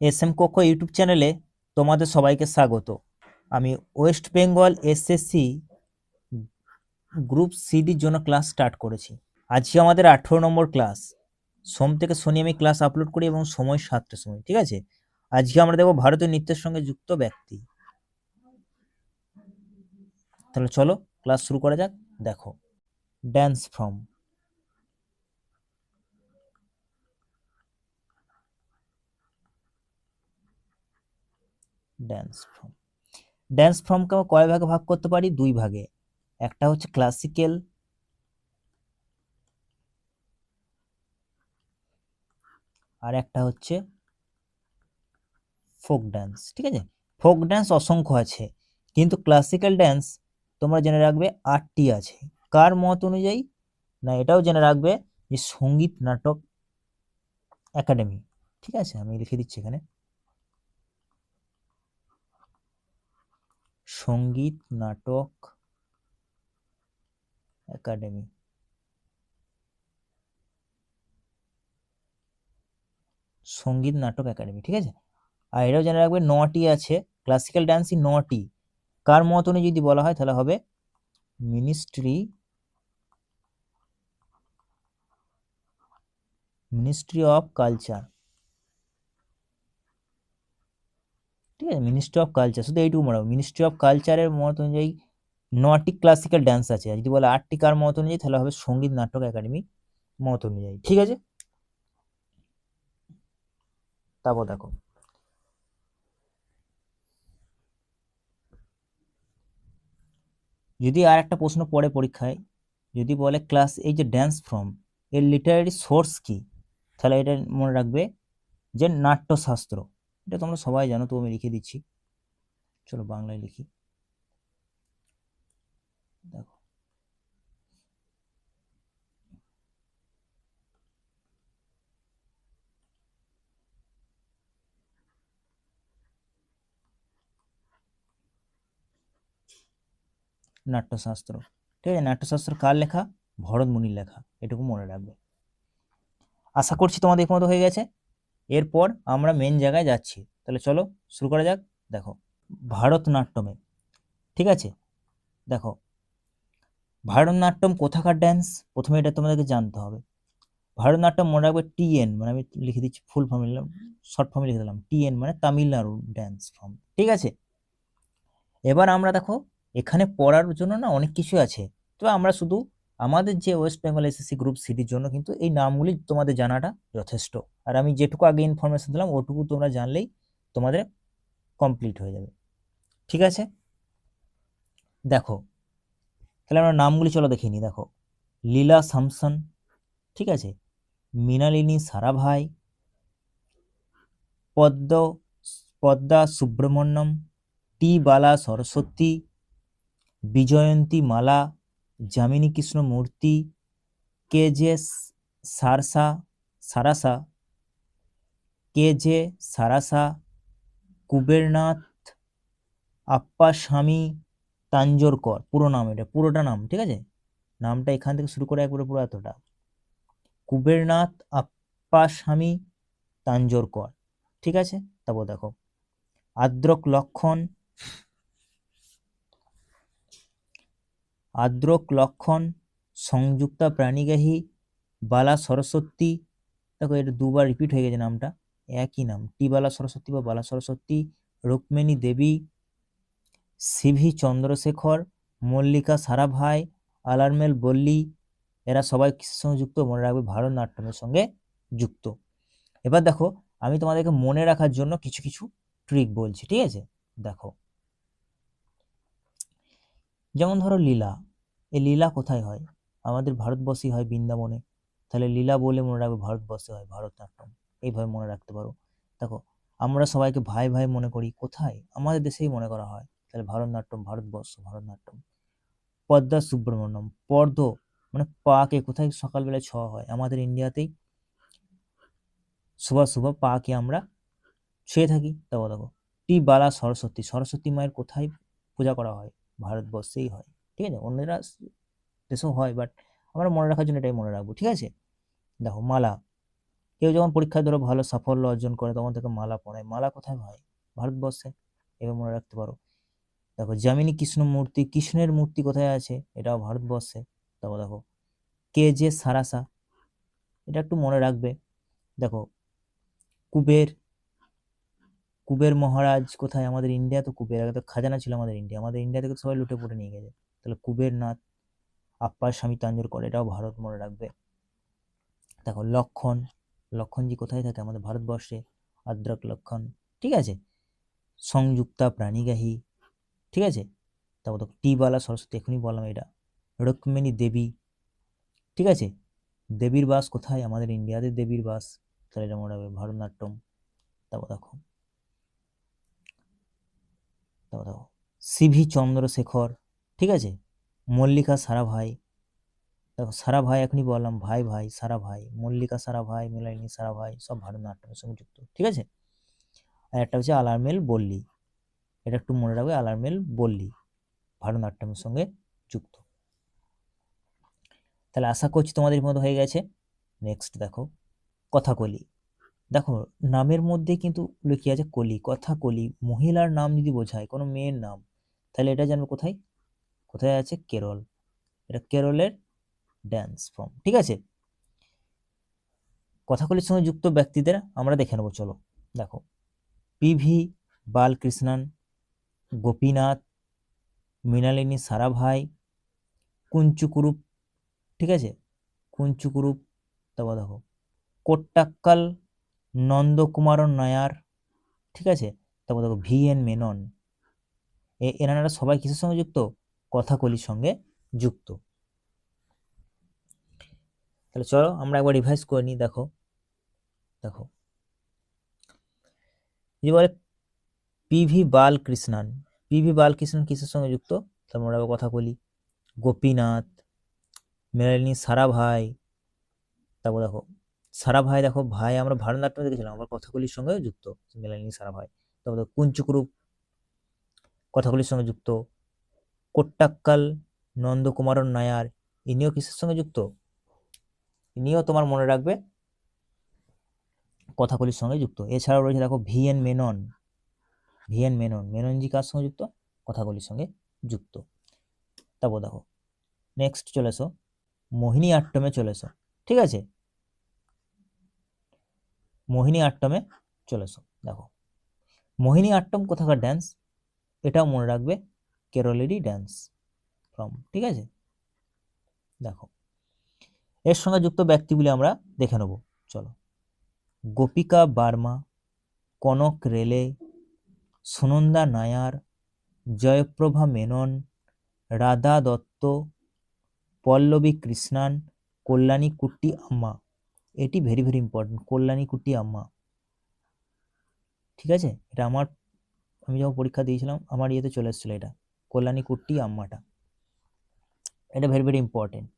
S M কক্ষ YouTube চ্যানেলে তোমাদের সবাইকে স্বাগত। আমি ওয়েস্ট বেঙ্গল এসএসসি গ্রুপ সিডির জন্য ক্লাস স্টার্ট করেছি। আজকে আমাদের আঠেরো নম্বর ক্লাস। সোম থেকে শনি আমি ক্লাস আপলোড করি এবং সময় সাতটার সময়, ঠিক আছে? আজকে আমরা দেখব ভারতীয় নৃত্যের সঙ্গে যুক্ত ব্যক্তি। তাহলে চলো, ক্লাস শুরু করা যাক। দেখো dance from dance form dance ফর্মকে আমরা কয় ভাগে ভাগ করতে পারি? দুই ভাগে। একটা হচ্ছে ক্লাসিক্যাল আর একটা হচ্ছে ফোক ড্যান্স ঠিক আছে? ফোক ড্যান্স অসংখ্য আছে, কিন্তু ক্লাসিক্যাল ড্যান্স তোমরা জেনে রাখবে আটটি আছে। কার মত অনুযায়ী? না, এটাও জেনে রাখবে যে সংগীত নাটক একাডেমি ঠিক আছে? আমি লিখে দিচ্ছি এখানে। সংগীত, নাটক, একাডেমি। সংগীত, নাটক, একাডেমি, ঠিক আছে? আর এটাও জেনে রাখবে, নটি আছে ক্লাসিক্যাল ডান্সই নটি। কার মত অনুযায়ী যদি বলা হয়, তাহলে হবে মিনিস্ট্রি মিনিস্ট্রি অফ কালচার ঠিক আছে? মিনিস্ট্রি অফ কালচার শুধু এইটুকু মনে মিনিস্ট্রি অফ কালচারের মত অনুযায়ী নটি ক্লাসিক্যাল ডান্স আছে। আর যদি বলে আটটি কার মত অনুযায়ী, তাহলে হবে সংগীত নাটক একাডেমি মত অনুযায়ী। ঠিক আছে? তারপর দেখো। যদি আর একটা প্রশ্ন পড়ে পরীক্ষায়, যদি বলে ক্লাস এই যে ড্যান্স ফর্ম এর লিটারারি সোর্স কি? তাহলে এটা মনে রাখবে যে নাট্যশাস্ত্র। এটা তোমরা সবাই জানো, তো আমি লিখে দিচ্ছি। চলো বাংলায় লিখি। দেখো। নাট্যশাস্ত্র। ঠিক আছে, নাট্যশাস্ত্র কার লেখা? ভরত মুনির লেখা। এটুকু মনে রাখবে। আশা করছি তোমাদের মতো হয়ে গেছে। এরপর আমরা মেন জায়গায় যাচ্ছি। তাহলে চলো শুরু করা যাক। দেখো, ভারতনাট্যমে, ঠিক আছে? দেখো, ভারতনাট্যম কোথাকার ড্যান্স প্রথমে এটা তোমাদেরকে জানতে হবে। ভারতনাট্যম মনে রাখবে টিএন মানে আমি লিখে দিচ্ছি ফুল ফর্ম লিখলাম শর্ট ফর্মে লিখে দিলাম। টিএন মানে তামিলনাড়ু ড্যান্স ফর্ম ঠিক আছে? এবার আমরা দেখো, এখানে পড়ার জন্য না অনেক কিছু আছে। তবে আমরা শুধু আমাদের যে ওয়েস্ট বেঙ্গল এসএসসি গ্রুপ সিটির জন্য কিন্তু এই নামগুলি তোমাদের জানাটা যথেষ্ট। আর আমি যেটুকু আগে ইনফরমেশন দিলাম, ওটুকু তোমরা জানলেই তোমাদের কমপ্লিট হয়ে যাবে। ঠিক আছে? দেখো, তাহলে আমরা নামগুলি চলো দেখে নিই। দেখো, লীলা সামসন, ঠিক আছে? মৃণালিনী সারাভাই, পদ্ম, পদ্মা সুব্রমণ্যম, টি বালা সরস্বতী, বিজয়ন্তী মালা Yamini Krishnamurthy K J Sarasa, Sarasa, K J Sarasa, Kubernath, Appa Swami, Tanjorkar, পুরো নাম এটা, পুরোটা নাম, ঠিক আছে? নামটা এখান থেকে শুরু করে একবারে পুরো এতটা। কুবেরনাথ, আপ্পা স্বামী, তাঞ্জোরকর, ঠিক আছে? তারপর দেখো, আদ্রক লক্ষণ আদ্রক লক্ষণ, সংযুক্তা প্রাণীগাহী বালা সরস্বতী। দেখো এটা দুবার রিপিট হয়ে গেছে নামটা। একই নাম টি বালা সরস্বতী বা বালা সরস্বতী, রুক্মিণী দেবী, সিভি চন্দ্রশেখর, মল্লিকা সারাভাই, আলারমেল বল্লি। এরা সবাই কিসের সঙ্গে যুক্ত? মনে রাখবে ভারতনাট্যমের সঙ্গে যুক্ত। এবার দেখো, আমি তোমাদেরকে মনে রাখার জন্য কিছু কিছু ট্রিক বলছি, ঠিক আছে? দেখো। যেমন ধরো লীলা। এই লীলা কোথায় হয়? আমাদের ভারতবর্ষেই হয় বৃন্দাবনে। তাহলে লীলা বলে মনে রাখবে ভারতবর্ষে হয় ভারতনাট্যম। এইভাবে মনে রাখতে পারো। দেখো, আমরা সবাইকে ভাই ভাই মনে করি। কোথায়? আমাদের দেশেই মনে করা হয়। তাহলে ভারতনাট্যম, ভারতবর্ষ, ভারতনাট্যম। পদ্মা সুব্রমণ্যম পর্দ মানে পাকে কোথায় সকালবেলায় ছ হয়? আমাদের ইন্ডিয়াতেই শুভ শুভ পাকে আমরা ছুঁয়ে থাকি। দেখো দেখো, টি বালা সরস্বতী। সরস্বতী মায়ের কোথায় পূজা করা হয়? ভারতবর্ষেই হয়। ঠিক আছে? অন্যরা দেশেও হয় বাট আমরা মনে রাখার জন্য এটাই মনে রাখব, ঠিক আছে? দেখো, মালা। কেউ যখন পরীক্ষায় ধরো ভালো সাফল্য অর্জন করে, তখন তাকে মালা পরায়। মালা কোথায় হয় ভারতবর্ষে। এবার মনে রাখতে পারো। দেখো, যামিনী কৃষ্ণ মূর্তি কৃষ্ণের মূর্তি কোথায় আছে? এটাও ভারতবর্ষে। তারপর দেখো। কে যে সারাসা। এটা একটু মনে রাখবে। দেখো, কুবের কুবের মহারাজ কোথায়? আমাদের ইন্ডিয়া তো কুবের। আগে তো খাজানা ছিল আমাদের ইন্ডিয়া আমাদের ইন্ডিয়া থেকে সবাই লুটে পুটে নিয়ে গেছে। তাহলে কুবের নাথ আপ্পার স্বামী তাঞ্জোরকর এটাও ভারত মনে রাখবে। দেখো লক্ষণ, লক্ষণজি কোথায় থাকে আমাদের ভারতবর্ষে? আদ্রক লক্ষণ, ঠিক আছে? সংযুক্তা প্রাণীগাহী, ঠিক আছে? তারপর দেখো টিবালা সরস্বতী, এখনই বললাম এটা। রুক্মিণী দেবী, ঠিক আছে? দেবীর বাস কোথায়? আমাদের ইন্ডিয়াতে দেবীর বাস। তাহলে এটা মনে রাখবে ভারতনাট্যম। তারপর দেখো তারপর দেখো, সিভি চন্দ্রশেখর ঠিক আছে? মল্লিকা সারাভাই দেখো, সারা ভাই এখনই বললাম, ভাই ভাই, সারা ভাই। মল্লিকা সারাভাই মেলাইনি সারাভাই সব ভারতনাট্যমের সঙ্গে যুক্ত, ঠিক আছে? আর একটা হচ্ছে আলারমেল বল্লী। এটা একটু মনে রাখবে আলারমেল বল্লী ভারতনাট্যমের সঙ্গে যুক্ত। তাহলে আশা করছি তোমাদের মতো হয়ে গেছে। নেক্সট দেখো কথাকলি দেখো, নামের মধ্যে কিন্তু লিখে আছে কলি, কথা কলি। মহিলার নাম যদি বোঝায়, কোনো মেয়ের নাম, তাহলে এটা জানবে কোথায়? কোথায় আছে? কেরল। এটা কেরলের ড্যান্স ফর্ম ঠিক আছে? কথাকলির সঙ্গে যুক্ত ব্যক্তিদের আমরা দেখে নেব, চলো। দেখো পিভি বালকৃষ্ণন, গোপীনাথ, মৃণালিনী সারাভাই কুঞ্চুকুরুপ ঠিক আছে? কুঞ্চুকুরুপ তারপর দেখো, কোট্টাক্কাল, নন্দকুমারন নায়ার, ঠিক আছে? তারপর দেখো, ভি এন মেনন। এ, এনারা সবাই কিসের সঙ্গে যুক্ত? কথাকলির সঙ্গে যুক্ত। তাহলে চলো আমরা একবার রিভাইজ করে নিই, দেখো। দেখো। যে বলে পিভি বালকৃষ্ণন পিভি বালকৃষ্ণন কিসের সঙ্গে যুক্ত? তারপর আমরা কথা বলি। গোপীনাথ মৃণালিনী সারাভাই, তারপর দেখো, সারাভাই দেখো, ভাই আমরা ভারতনাট্যম দেখেছিলাম, আবার কথাগুলির সঙ্গে যুক্ত মৃণালিনী সারাভাই। তারপর দেখো কুঞ্চুকুরুপ কথাগুলির সঙ্গে যুক্ত কোট্টাক্কাল, নন্দকুমারন নায়ার, ইনিও কিসের সঙ্গে যুক্ত? ইনিও তোমার মনে রাখবে কথাগুলির সঙ্গে যুক্ত। এছাড়াও রয়েছে দেখো V N Menon. V N Menon. মেননজি কার সঙ্গে যুক্ত? কথাগুলির সঙ্গে যুক্ত। তারপর দেখো নেক্সট চলে এসো। মোহিনী আট্টমে চলে এসো। ঠিক আছে? মোহিনী আট্টমে চলে এসো। দেখো, মোহিনী আট্টম কোথাকার ড্যান্স এটাও মনে রাখবে কেরলেরই ড্যান্স ফ্রম ঠিক আছে? দেখো, এর সঙ্গে যুক্ত ব্যক্তিগুলি আমরা দেখে নেব, চলো। গোপিকা বার্মা, কনক রেলে, সুনন্দা নায়ার, জয়প্রভা মেনন, রাধা দত্ত, পল্লবী কৃষ্ণান, কল্যাণী কুট্টি আম্মা। এটি very very important Kalyani Kutti Amma. ঠিক আছে? এটা আমার, আমি যখন পরীক্ষা দিয়েছিলাম, আমার ইয়েতে চলে এসেছিল এটা। কল্যাণী কুট্টি, আম্মাটা। এটা ভেরি ভেরি ইম্পর্টেন্ট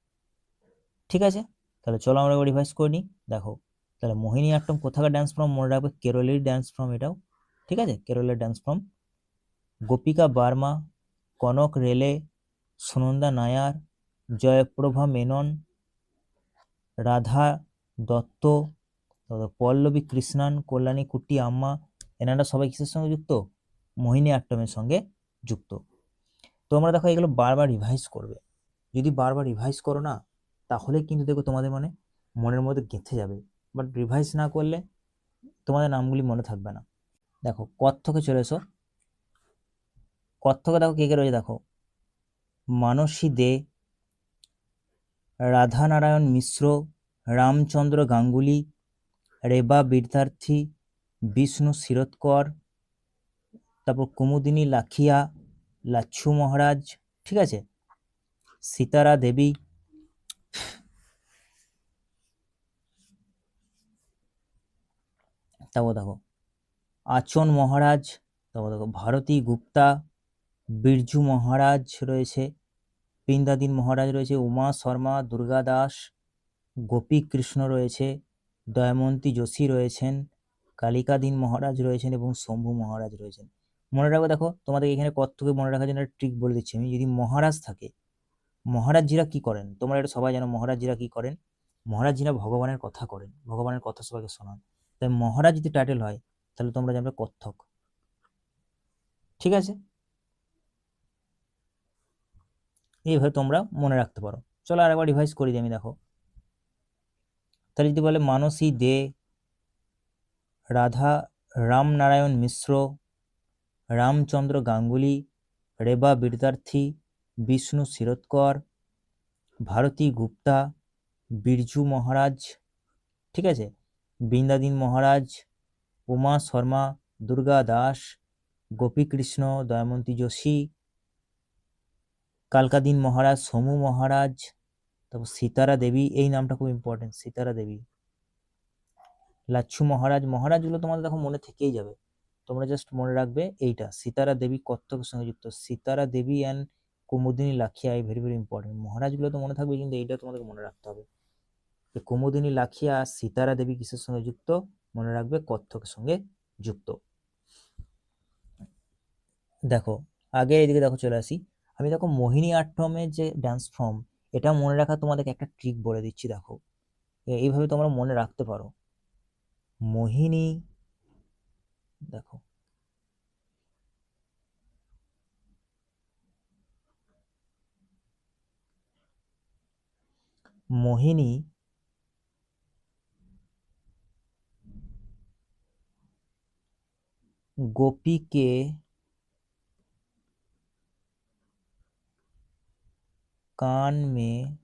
ঠিক আছে? তাহলে চলো আমরা রিভাইজ করে নিই। দেখো, তাহলে মোহিনী আট্টম কোথাকার ড্যান্স ফর্ম মনে রাখবে কেরলের ড্যান্স ফর্ম এটাও। ঠিক আছে? কেরলের ড্যান্স ফর্ম গোপিকা বার্মা, কনক রেলে, সুনন্দা নায়ার, জয়প্রভা মেনন, রাধা দত্ত পল্লবী কৃষ্ণান, কল্যাণী কুট্টি, আম্মা, এনারা সবাই কিসের সঙ্গে যুক্ত? মোহিনী আট্টমের সঙ্গে যুক্ত। তোমরা দেখো এগুলো বারবার রিভাইজ করবে। যদি বারবার রিভাইজ করো না, তাহলে কিন্তু দেখো তোমাদের মানে মনের মধ্যে গেঁথে যাবে। বাট রিভাইজ না করলে তোমাদের নামগুলি মনে থাকবে না। দেখো, কত্থকে চলে এসো। কত্থকে দেখো কে কে রয়েছে দেখো। মানসী দে, রাধানারায়ণ মিশ্র, রামচন্দ্র গাঙ্গুলি, রেবা বিদ্যার্থী, বিষ্ণু শিরৎকর তারপর কুমুদিনী লাখিয়া লাচ্ছু মহারাজ, ঠিক আছে? সীতারা দেবী। তারপর দেখো, আচন মহারাজ তারপর দেখো, ভারতী গুপ্তা, বিরজু মহারাজ রয়েছে বৃন্দাদিন মহারাজ রয়েছে, উমা শর্মা, দুর্গা দাস, গোপী কৃষ্ণ রয়েছে, দয়ামন্তী যোশী রয়েছেন, কালিকাদিন মহারাজ রয়েছেন এবং শম্ভু মহারাজ রয়েছেন। মনে রাখবে দেখো, তোমাদের এখানে কত্থকে মনে রাখার জন্য একটা ট্রিক বলে দিচ্ছি আমি। যদি মহারাজ থাকে, মহারাজজিরা কি করেন? তোমরা এটা সবাই জানো, মহারাজজিরা কি করেন? মহারাজ যিনি ভগবানের কথা করেন, ভগবানের কথা সবাইকে শোনান। তাই মহারাজ যদি টাইটেল হয়, তাহলে তোমরা জানবে কত্থক। ঠিক আছে? এইভাবে তোমরা মনে রাখতে পারো। চলো আরেকবার রিভাইজ করি দিই আমি, দেখো। তাহলে যদি বলে, মানসী দে, রাধা রামনারায়ণ মিশ্র রামচন্দ্র গাঙ্গুলি, রেবা বিদ্যার্থী বিষ্ণু শিরোৎকর ভারতী গুপ্তা, বিরজু মহারাজ, ঠিক আছে? বৃন্দাদিন মহারাজ, উমা শর্মা, দুর্গা দাস, গোপীকৃষ্ণ, দয়ামন্তী যোশী, কালকাদিন মহারাজ, সমু মহারাজ, তারপর সীতারা দেবী, এই নামটা খুব ইম্পর্টেন্ট সীতারা দেবী। লাচ্ছু মহারাজ, মহারাজগুলো তোমাদের দেখো মনে থেকেই যাবে। তোমরা জাস্ট মনে রাখবে এইটা। সীতারা দেবী কত্থকের সঙ্গে যুক্ত। সীতারা দেবী অ্যান্ড কুমুদিনী লাখিয়া এই ভেরি ভেরি ইম্পর্টেন্ট মহারাজগুলো তো মনে থাকবে কিন্তু এইটা তোমাদেরকে মনে রাখতে হবে। যে কুমুদিনী লাখিয়া আর সীতারা দেবী কিসের সঙ্গে যুক্ত? মনে রাখবে কত্থকের সঙ্গে যুক্ত। দেখো, আগে এদিকে দেখো চলে আসি। আমি দেখো মোহিনী আট্টমের যে ড্যান্স ফর্ম এটা মনে রাখা তোমাদেরকে একটা ট্রিক বলে দিচ্ছি, দেখো। এইভাবে তোমরা মনে রাখতে পারো। মোহিনী দেখো মোহিনী গোপীকে कान में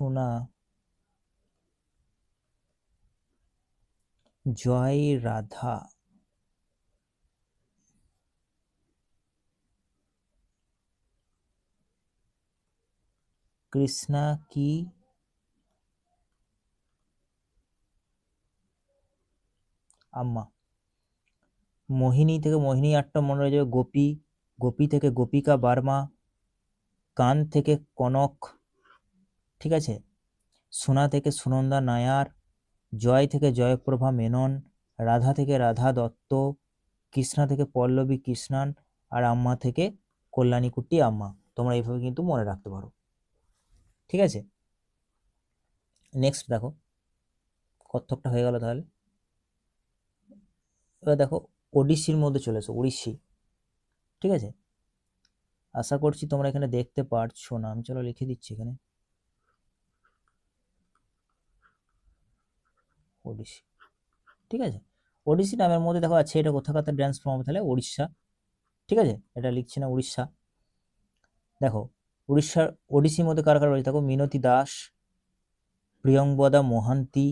সোনা জয় রাধা। কৃষ্ণা কি আম্মা, মোহিনী থেকে মোহিনী আটটা মনে রয়ে যাবে, গোপী গোপী থেকে গোপিকা বার্মা, কান থেকে কনক ঠিক আছে? সোনা থেকে সুনন্দা নায়ার, জয় থেকে জয়প্রভা মেনন, রাধা থেকে রাধা দত্ত, কৃষ্ণা থেকে পল্লবী কৃষ্ণান আর আম্মা থেকে কল্যাণীকুট্টি আম্মা। তোমরা এইভাবে কিন্তু মনে রাখতে পারো। ঠিক আছে? নেক্সট দেখো। কত্থকটা হয়ে গেল তাহলে। এবার দেখো ওডিসির মধ্যে চলে এসো, ওড়িশি। ঠিক আছে? আশা করছি তোমরা এখানে দেখতে পারছ না। আমি চলো লিখে দিচ্ছি এখানে। ওডিসি ঠিক আছে? ওডিসি নামের মধ্যে দেখো আছে এটা কোথাকার ড্যান্স ফর্ম তাহলে? উড়িষ্যা ঠিক আছে? এটা লিখছি না উড়িষ্যা দেখো উড়িষ্যার ওডিসির মধ্যে কার কার রয়েছে? দেখো, মিনতি দাস প্রিয়ঙ্বদা মোহান্তি,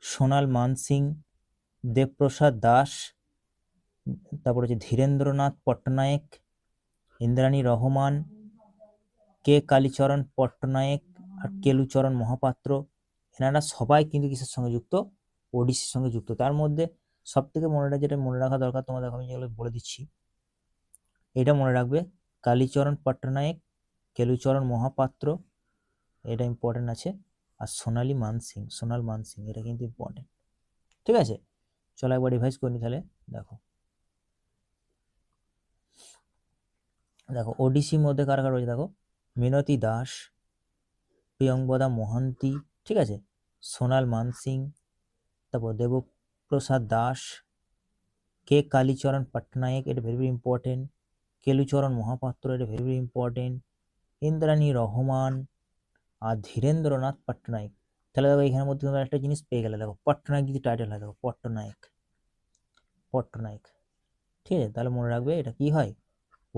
সোনাল মানসিং, দেবপ্রসাদ দাস, তারপর হচ্ছে ধীরেন্দ্রনাথ পট্টনায়ক, ইন্দ্রাণী রহমান, কে কালীচরণ পট্টনায়ক আর কেলুচরণ মহাপাত্র। এনারা সবাই কিন্তু কিসের সঙ্গে যুক্ত? ওডিসির সঙ্গে যুক্ত। তার মধ্যে সব থেকে মনে যেটা মনে রাখা দরকার তোমাদের, আমি যেগুলো বলে দিচ্ছি, এটা মনে রাখবে, কালীচরণ পট্টনায়ক, কেলুচরণ মহাপাত্র, এটা ইম্পর্টেন্ট আছে, আর সোনালী মানসিং, সোনাল মানসিং, এটা কিন্তু ইম্পর্টেন্ট ঠিক আছে? চলো একবার রিভাইজ করে তাহলে, দেখো। দেখো, ওডিসির মধ্যে কারা কারা রয়েছে? দেখো, মিনতি দাস প্রিয়ঙ্বদা মোহান্তি, ঠিক আছে? সোনাল মানসিং, তারপর দেবপ্রসাদ দাস, কে কালীচরণ পট্টনায়ক এটা very very important Kelucharan Mohapatra, এটা very very important Indrani Rahman আর ধীরেন্দ্রনাথ পট্টনায়ক তাহলে দেখো এখানের মধ্যে তোমরা একটা জিনিস পেয়ে গেলে, দেখো পট্টনায়ক যদি টাইটেল হয়, দেখো পট্টনায়ক পট্টনায়ক ঠিক আছে? তাহলে মনে রাখবে এটা কি হয়?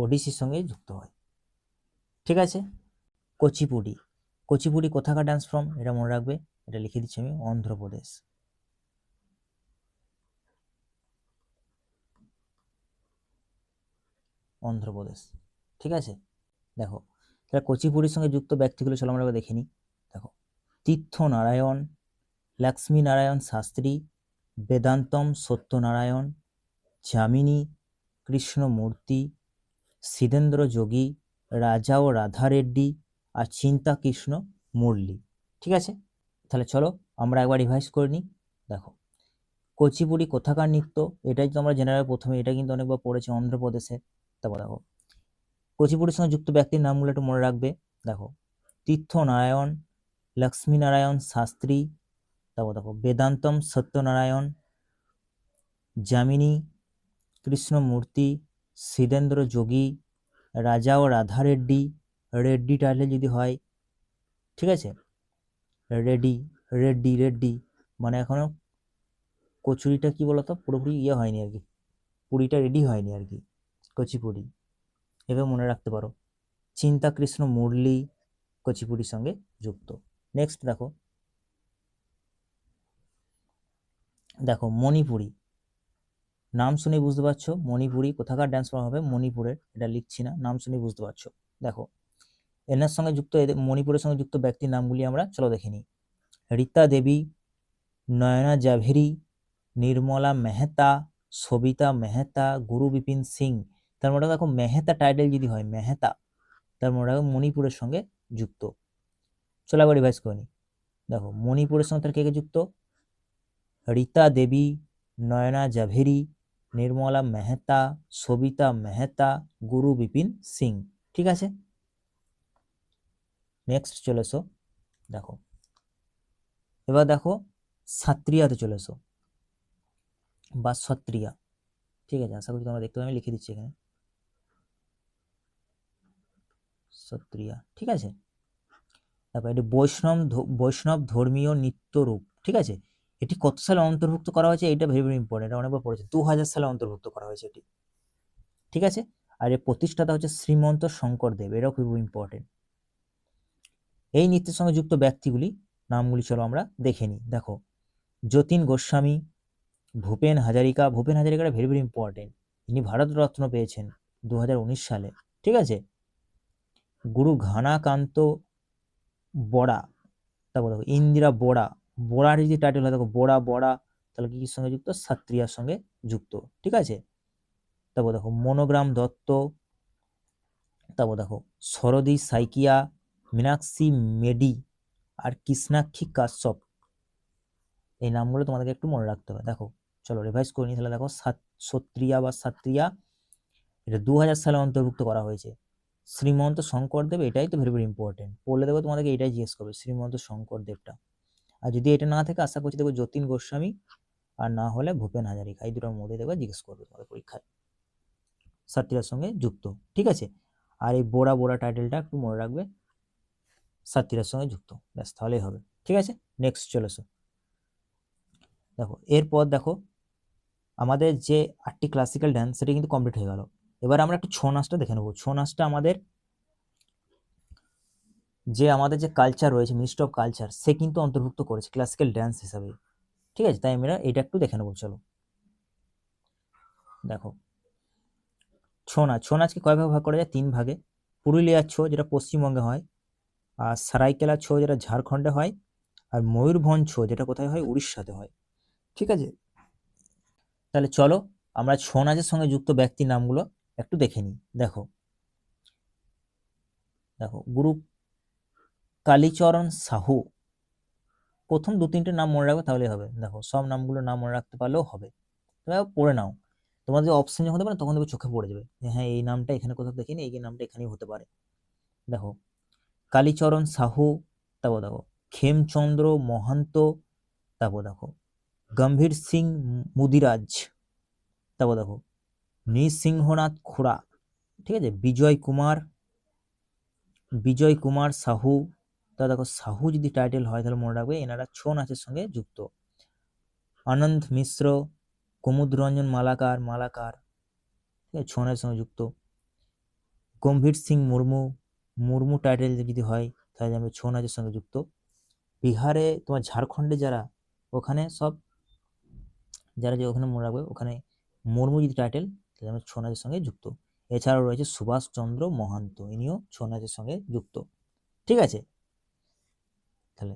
ওডিসির সঙ্গে যুক্ত হয়। ঠিক আছে? কুচিপুডি কুচিপুডি কোথাকার ডান্স ফর্ম এটা মনে রাখবে। এটা লিখে দিচ্ছি আমি, অন্ধ্রপ্রদেশ। অন্ধ্রপ্রদেশ, ঠিক আছে? দেখো, তাহলে কুচিপুডির সঙ্গে যুক্ত ব্যক্তিগুলো চলো আমরা দেখে নিই। দেখো তীর্থ নারায়ণ লক্ষ্মী নারায়ণ শাস্ত্রী, বেদান্তম সত্যনারায়ণ, যামিনী, কৃষ্ণমূর্তি, সিদেন্দ্র যোগী, রাজা ও রাধা রেড্ডি আর চিন্তা কৃষ্ণ মুরলি, ঠিক আছে? তাহলে চলো আমরা একবার রিভাইজ করে নিই। দেখো কুচিপুড়ি কোথাকার নৃত্য? এটাই তো আমরা জেনারেল প্রথমে, এটা কিন্তু অনেকবার পড়েছি অন্ধ্রপ্রদেশে। তারপর দেখো কুচিপুড়ির সঙ্গে যুক্ত ব্যক্তির নামগুলো একটু মনে রাখবে। দেখো তীর্থ নারায়ণ লক্ষ্মীনারায়ণ শাস্ত্রী, তারপর দেখো, বেদান্তম সত্যনারায়ণ, যামিনী, কৃষ্ণমূর্তি, সিদেন্দ্র যোগী, রাজা ও রাধা রেড্ডি রেড্ডি টাইটেল যদি হয়, ঠিক আছে? রেডি রেড্ডি রেড্ডি মানে এখনও কচুরিটা কি বলতো? পুরোপুরি ইয়ে হয়নি আর কি। পুরিটা রেডি হয়নি আর কি। কচিপুরি এভাবে মনে রাখতে পারো চিন্তা কৃষ্ণ মুরলি কচিপুরির সঙ্গে যুক্ত। নেক্সট দেখো। দেখো, মণিপুরি। নাম শুনে বুঝতে পারছ, মণিপুরি। কোথাকার ড্যান্স ফর্ম হবে? মণিপুরের। এটা লিখছি না, নাম শুনে বুঝতে পারছ। দেখো এনার সঙ্গে যুক্ত মণিপুরের সঙ্গে যুক্ত ব্যক্তির নামগুলি আমরা চলো দেখে নিই। রীতা দেবী, নয়না জাভেরি, নির্মলা মেহতা, সবিতা মেহতা, গুরু বিপিন সিং। তার মনে দেখো মেহতা টাইটেল যদি হয়, মেহতা, তার মনে রাখো মণিপুরের সঙ্গে যুক্ত। চলো আবার রিভাইজ করে নিই। দেখো মণিপুরের সঙ্গে তার কে কে যুক্ত? রীতা দেবী, নয়না জাভেরি, নির্মলা মেহতা, সবিতা মেহতা, গুরু বিপিন সিং। ঠিক আছে? নেক্সট চলে এসো। দেখো। এবার দেখো, সাত্রিয়াতে চলে এসো। বা সত্রিয়া। ঠিক আছে, আশা করি তোমরা দেখতে পাবে, আমি লিখে দিচ্ছি এখানে। সত্রিয়া, ঠিক আছে? তারপর এটি বৈষ্ণব বৈষ্ণব ধর্মীয় নৃত্যরূপ ঠিক আছে? এটি কত সালে অন্তর্ভুক্ত করা হয়েছে এটা ভেরি ভেরি ইম্পর্টেন্ট অনেকবার পড়েছে। দু হাজার সালে অন্তর্ভুক্ত করা হয়েছে এটি। ঠিক আছে? আর এর প্রতিষ্ঠাতা হচ্ছে শ্রীমন্ত শঙ্করদেব, এটাও খুব ইম্পর্টেন্ট এই নৃত্যের সঙ্গে যুক্ত ব্যক্তিগুলি, নামগুলি চলো আমরা দেখে নিই। দেখো, যতীন গোস্বামী, ভূপেন হাজারিকা, ভূপেন হাজারিকাটা ভেরি ভেরি ইম্পর্টেন্ট ইনি ভারতরত্ন পেয়েছেন দু হাজার উনিশ সালে, ঠিক আছে? গুরু ঘানাকান্ত বড়া, তারপর দেখো, ইন্দিরা বড়া, বড়ার যদি টাইটেল হয়, দেখো, বড়া বড়া, তাহলে কি সঙ্গে যুক্ত? সাত্রিয়ার সঙ্গে যুক্ত, ঠিক আছে? তারপর দেখো, মনোগ্রাম দত্ত, তারপর দেখো, সরদি সাইকিয়া মীনাক্ষী, মেডি আর কৃষ্ণাক্ষী কাশ্যপ। এই নামগুলো তোমাদেরকে একটু মনে রাখতে হবে। দেখো, চলো রিভাইজ করে নিই। তাহলে দেখো, সাত, সত্রিয়া বা সাত্রিয়া, এটা দু হাজার সালে অন্তর্ভুক্ত করা হয়েছে। শ্রীমন্ত শঙ্করদেব, এটাই তো ভেরি ভেরি ইম্পর্টেন্ট পড়লে দেখো তোমাদেরকে, এটাই জিজ্ঞেস করবে, শ্রীমন্ত শঙ্করদেবটা। আর যদি এটা না থাকে, আশা করছি দেখো যতীন গোস্বামী আর না হলে ভূপেন হাজারিকা। এই দুটোর মধ্যে দেখবে জিজ্ঞেস করবে তোমাদের পরীক্ষায়। সাত্রিয়ার সঙ্গে যুক্ত, ঠিক আছে? আর এই বোড়া বোড়া টাইটেলটা একটু মনে রাখবে। সাত্রিয়ার সঙ্গে যুক্ত। ব্যাস, তাহলেই হবে। ঠিক আছে? নেক্সট চলে এসো। দেখো, এরপর দেখো, আমাদের যে আটটি ক্লাসিক্যাল ড্যান্স সেটা কিন্তু কমপ্লিট হয়ে গেল। এবার আমরা একটু ছৌ নাচটা দেখে নেব। ছৌ নাচটা আমাদের যে আমাদের যে কালচার রয়েছে মিনিস্ট্রি অফ কালচার সে কিন্তু অন্তর্ভুক্ত করেছে ক্লাসিক্যাল ড্যান্স হিসাবে। ঠিক আছে? তাই আমরা এটা একটু দেখে নেব, চলো। দেখো, ছৌ নাচ। ছৌ নাচকে কয় ভাগে ভাগ করা যায়? তিন ভাগে। পুরুলিয়ার ছৌ, যেটা পশ্চিমবঙ্গে হয় আর সারাইকেলা ছৌ যেটা ঝাড়খণ্ডে হয় আর ময়ূরভঞ্জ ছৌ যেটা কোথায় হয় উড়িষ্যাতে হয়। ঠিক আছে? তাহলে চলো আমরা ছৌ নাচের সঙ্গে যুক্ত ব্যক্তির নামগুলো একটু দেখে নিই। দেখো। দেখো, গুরু কালীচরণ সাহু। প্রথম দু তিনটে নাম মনে রাখবে তাহলে হবে। দেখো, সব নামগুলো নাম মনে রাখতে পারলেও হবে। পড়ে নাও। তোমাদের অপশন যখন দেবে না, তখন দেখবে চোখে পড়ে যাবে। যে হ্যাঁ এই নামটা এখানে কোথাও দেখিনি, এই নামটা এখানেই হতে পারে। দেখো কালীচরণ, সাহু, তারপর দেখো খেমচন্দ্র মহান্ত, তারপর দেখো, গম্ভীর সিং, মুদিরাজ, তারপর দেখো, নৃসিংহনাথ খুড়া, ঠিক আছে, বিজয় কুমার বিজয় কুমার, সাহু, তা দেখো, সাহু যদি টাইটেল হয় তাহলে মনে রাখবে এনারা ছৌ নাচের সঙ্গে যুক্ত। আনন্দ মিশ্র কুমুদ রঞ্জন মালাকার মালাকার, ঠিক আছে, ছৌ নাচের সঙ্গে যুক্ত। গম্ভীর সিং মুর্মু মুর্মু টাইটেল যদি হয়, তাহলে জানবে ছৌ নাচের সঙ্গে যুক্ত। বিহারে তোমার ঝাড়খণ্ডে যারা, ওখানে সব, যারা যে ওখানে মনে রাখবে, ওখানে মুর্মু যদি টাইটেল, তাহলে আমরা ছৌ নাচের সঙ্গে যুক্ত। এছাড়াও রয়েছে সুভাষচন্দ্র মহান্ত, ইনিও ছৌ নাচের সঙ্গে যুক্ত। ঠিক আছে? তাহলে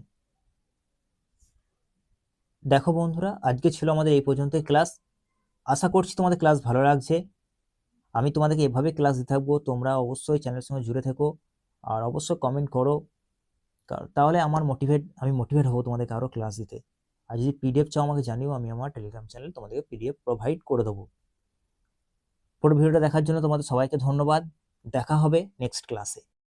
দেখো বন্ধুরা, আজকে ছিল আমাদের এই পর্যন্ত ক্লাস। আশা করছি তোমাদের ক্লাস ভালো লাগছে। আমি তোমাদেরকে এভাবে ক্লাস দিতে থাকব, তোমরা অবশ্যই চ্যানেলের সঙ্গে জুড়ে থেকো। আর অবশ্যই কমেন্ট করো। তাহলে আমার মোটিভেট আমি মোটিভেট হব তোমাদেরকে আরও ক্লাস দিতে। আর যদি পিডিএফ চাও আমাকে জানিও, আমি আমার টেলিগ্রাম চ্যানেল তোমাদেরকে পিডিএফ প্রোভাইড করে দেবো। পুরো ভিডিওটা দেখার জন্য তোমাদের সবাইকে ধন্যবাদ। দেখা হবে নেক্সট ক্লাসে